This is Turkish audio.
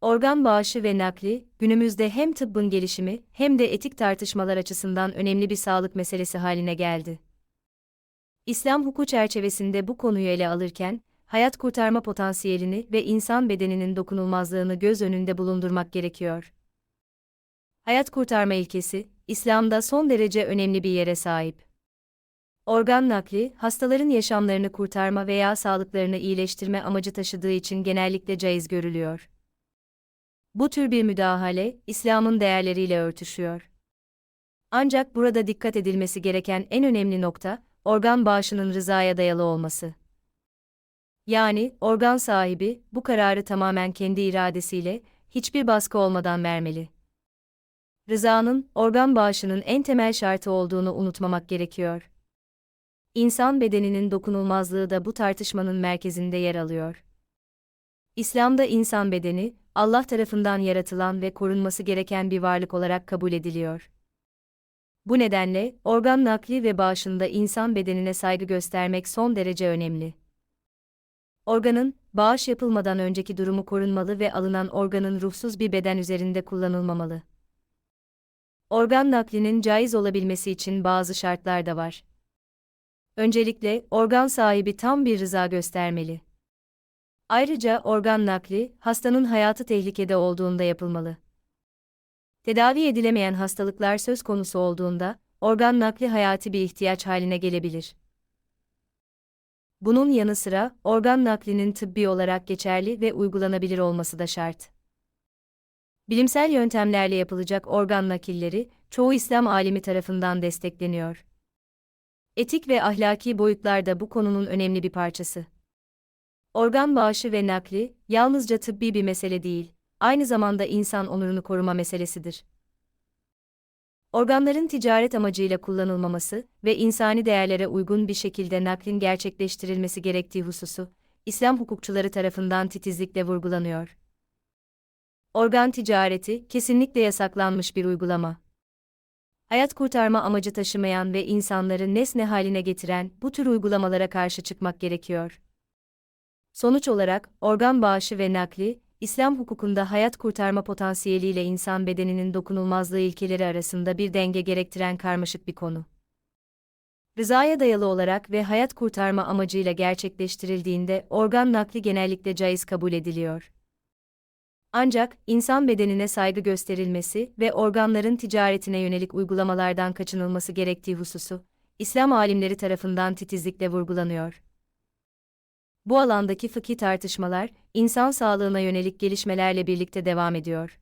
Organ bağışı ve nakli, günümüzde hem tıbbın gelişimi hem de etik tartışmalar açısından önemli bir sağlık meselesi haline geldi. İslam hukuku çerçevesinde bu konuyu ele alırken, hayat kurtarma potansiyelini ve insan bedeninin dokunulmazlığını göz önünde bulundurmak gerekiyor. Hayat kurtarma ilkesi, İslam'da son derece önemli bir yere sahip. Organ nakli, hastaların yaşamlarını kurtarma veya sağlıklarını iyileştirme amacı taşıdığı için genellikle caiz görülüyor. Bu tür bir müdahale, İslam'ın değerleriyle örtüşüyor. Ancak burada dikkat edilmesi gereken en önemli nokta, organ bağışının rızaya dayalı olması. Yani, organ sahibi, bu kararı tamamen kendi iradesiyle, hiçbir baskı olmadan vermeli. Rızanın, organ bağışının en temel şartı olduğunu unutmamak gerekiyor. İnsan bedeninin dokunulmazlığı da bu tartışmanın merkezinde yer alıyor. İslam'da insan bedeni, Allah tarafından yaratılan ve korunması gereken bir varlık olarak kabul ediliyor. Bu nedenle, organ nakli ve bağışında insan bedenine saygı göstermek son derece önemli. Organın, bağış yapılmadan önceki durumu korunmalı ve alınan organın ruhsuz bir beden üzerinde kullanılmamalı. Organ naklinin caiz olabilmesi için bazı şartlar da var. Öncelikle, organ sahibi tam bir rıza göstermeli. Ayrıca organ nakli, hastanın hayatı tehlikede olduğunda yapılmalı. Tedavi edilemeyen hastalıklar söz konusu olduğunda, organ nakli hayati bir ihtiyaç haline gelebilir. Bunun yanı sıra, organ naklinin tıbbi olarak geçerli ve uygulanabilir olması da şart. Bilimsel yöntemlerle yapılacak organ nakilleri, çoğu İslam alimi tarafından destekleniyor. Etik ve ahlaki boyutlar da bu konunun önemli bir parçası. Organ bağışı ve nakli, yalnızca tıbbi bir mesele değil, aynı zamanda insan onurunu koruma meselesidir. Organların ticaret amacıyla kullanılmaması ve insani değerlere uygun bir şekilde naklin gerçekleştirilmesi gerektiği hususu, İslam hukukçuları tarafından titizlikle vurgulanıyor. Organ ticareti, kesinlikle yasaklanmış bir uygulama. Hayat kurtarma amacı taşımayan ve insanları nesne haline getiren bu tür uygulamalara karşı çıkmak gerekiyor. Sonuç olarak, organ bağışı ve nakli, İslam hukukunda hayat kurtarma potansiyeliyle insan bedeninin dokunulmazlığı ilkeleri arasında bir denge gerektiren karmaşık bir konu. Rızaya dayalı olarak ve hayat kurtarma amacıyla gerçekleştirildiğinde organ nakli genellikle caiz kabul ediliyor. Ancak insan bedenine saygı gösterilmesi ve organların ticaretine yönelik uygulamalardan kaçınılması gerektiği hususu İslam alimleri tarafından titizlikle vurgulanıyor. Bu alandaki fıkhi tartışmalar, insan sağlığına yönelik gelişmelerle birlikte devam ediyor.